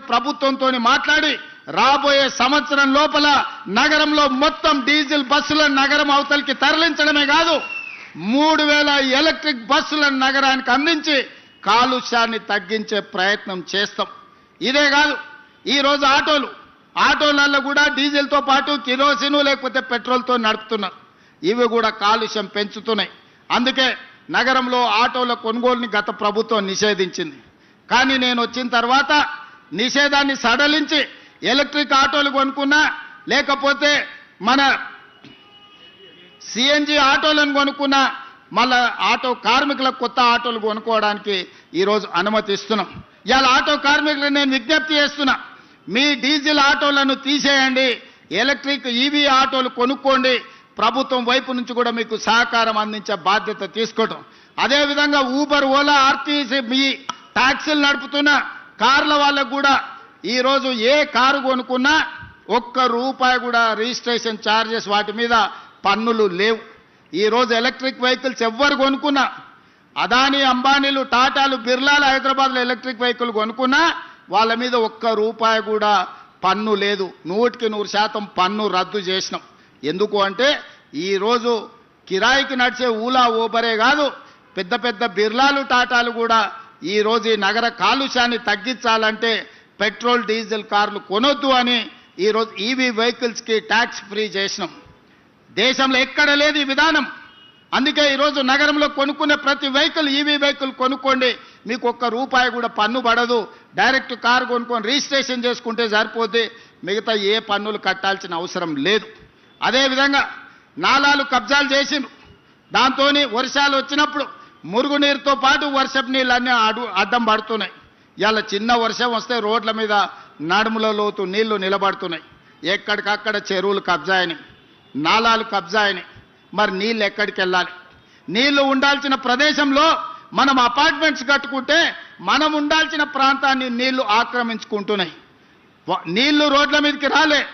ప్రభుత్వంతో మాట్లాడి రాబోయే సంవత్సరం లోపల నగరంలో మొత్తం డీజిల్ బస్సులను నగరం అవతలికి తరలించడమే కాదు మూడు వేల ఎలక్ట్రిక్ బస్సులను నగరానికి అందించి కాలుష్యాన్ని తగ్గించే ప్రయత్నం చేస్తాం. ఇదే కాదు ఈరోజు ఆటోలు ఆటోలలో కూడా డీజిల్తో పాటు కిరోసిన్ లేకపోతే పెట్రోల్తో నడుపుతున్నారు. ఇవి కూడా కాలుష్యం పెంచుతున్నాయి. అందుకే నగరంలో ఆటోల కొనుగోలుని గత ప్రభుత్వం నిషేధించింది. కానీ నేను వచ్చిన తర్వాత నిషేధాన్ని సడలించి ఎలక్ట్రిక్ ఆటోలు కొనుక్కున్నా లేకపోతే మన సిఎన్జి ఆటోలను కొనుక్కున్నా మళ్ళా ఆటో కార్మికులకు కొత్త ఆటోలు కొనుక్కోవడానికి ఈరోజు అనుమతి ఇస్తున్నాం. ఇవాళ ఆటో కార్మికులకు నేను విజ్ఞప్తి చేస్తున్నా మీ డీజిల్ ఆటోలను తీసేయండి ఎలక్ట్రిక్ ఈవీ ఆటోలు కొనుక్కోండి ప్రభుత్వం వైపు నుంచి కూడా మీకు సహకారం అందించే బాధ్యత తీసుకోవటం అదేవిధంగా ఊబర్ ఓలా ఆర్టీసీ మీ ట్యాక్సీలు నడుపుతున్న కార్ల వాళ్ళకు కూడా ఈరోజు ఏ కారు కొనుక్కున్నా ఒక్క రూపాయి కూడా రిజిస్ట్రేషన్ ఛార్జెస్ వాటి మీద పన్నులు లేవు. ఈరోజు ఎలక్ట్రిక్ వెహికల్స్ ఎవ్వరు కొనుక్కున్నా. అదానీ అంబానీలు టాటాలు బిర్లాలు హైదరాబాద్లో ఎలక్ట్రిక్ వెహికల్ కొనుక్కున్నా వాళ్ళ మీద ఒక్క రూపాయి కూడా పన్ను లేదు. నూటికి నూరు శాతం పన్ను రద్దు చేసినాం. ఎందుకు అంటే ఈరోజు కిరాయికి నడిచే ఊలా ఊబరే కాదు. పెద్ద పెద్ద బిర్లాలు టాటాలు కూడా ఈరోజు ఈ నగర కాలుష్యాన్ని తగ్గించాలంటే పెట్రోల్ డీజిల్ కార్లు కొనొద్దు అని ఈరోజు ఈవీ వెహికల్స్కి ట్యాక్స్ ఫ్రీ చేసినాం. దేశంలో ఎక్కడ లేదు ఈ విధానం. అందుకే ఈరోజు నగరంలో కొనుక్కునే ప్రతి వెహికల్ ఈవీ వెహికల్ కొనుక్కోండి. మీకు ఒక్క రూపాయి కూడా పన్ను పడదు. డైరెక్ట్ కారు కొనుక్కొని రిజిస్ట్రేషన్ చేసుకుంటే సరిపోతే మిగతా ఏ పన్నులు కట్టాల్సిన అవసరం లేదు. అదేవిధంగా నాలాలు కబ్జాలు చేసిండ్రు. దాంతో వర్షాలు వచ్చినప్పుడు మురుగునీరుతో పాటు వర్షపు నీళ్ళన్నీ అడు అడ్డం పడుతున్నాయి. ఇవాళ చిన్న వర్షం వస్తే రోడ్ల మీద నడుముల లోతు నీళ్ళు నిలబడుతున్నాయి. ఎక్కడికక్కడ చెరువులు కబ్జా అయినాయి నాలాలు కబ్జా అయినాయి మరి నీళ్ళు ఎక్కడికి వెళ్ళాలి? నీళ్ళు ఉండాల్సిన ప్రదేశంలో మనం అపార్ట్మెంట్స్ కట్టుకుంటే మనం ఉండాల్సిన ప్రాంతాన్ని నీళ్ళు ఆక్రమించుకుంటున్నాయి. నీళ్ళు రోడ్ల మీదకి రాలే.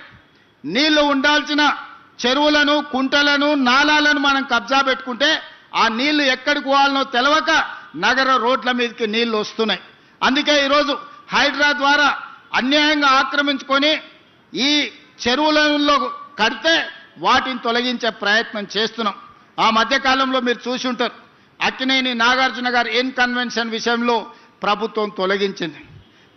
నీళ్ళు ఉండాల్సిన చెరువులను కుంటలను నాలాలను మనం కబ్జా పెట్టుకుంటే ఆ నీళ్ళు ఎక్కడికి పోవాలనో తెలవక నగర రోడ్ల మీదకి నీళ్ళు వస్తున్నాయి. అందుకే ఈరోజు హైడ్రా ద్వారా అన్యాయంగా ఆక్రమించుకొని ఈ చెరువులలో కడితే వాటిని తొలగించే ప్రయత్నం చేస్తున్నాం. ఆ మధ్యకాలంలో మీరు చూసి ఉంటారు. అక్కినేని నాగార్జున గారు ఎన్ కన్వెన్షన్ విషయంలో ప్రభుత్వం తొలగించింది.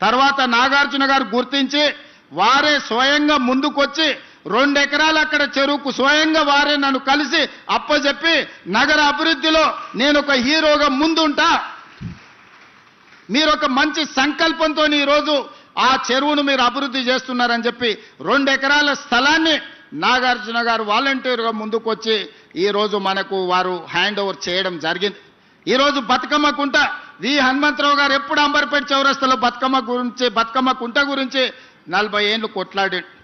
తర్వాత నాగార్జున గారు గుర్తించి వారే స్వయంగా ముందుకొచ్చి రెండు ఎకరాలు అక్కడ చెరువుకు స్వయంగా వారే నన్ను కలిసి అప్పచెప్పి నగర అభివృద్ధిలో నేను ఒక హీరోగా ముందుంటా. మీరు ఒక మంచి సంకల్పంతో ఈరోజు ఆ చెరువును మీరు అభివృద్ధి చేస్తున్నారని చెప్పి రెండు ఎకరాల స్థలాన్ని నాగార్జున గారు వాలంటీర్గా ముందుకొచ్చి ఈరోజు మనకు వారు హ్యాండ్ ఓవర్ చేయడం జరిగింది. ఈరోజు బతుకమ్మ కుంట వి హనుమంతరావు గారు ఎప్పుడు అంబర్పేట చౌరస్తలో బతుకమ్మ గురించి బతుకమ్మ కుంట గురించి నలభై ఏళ్ళు కొట్లాడాడు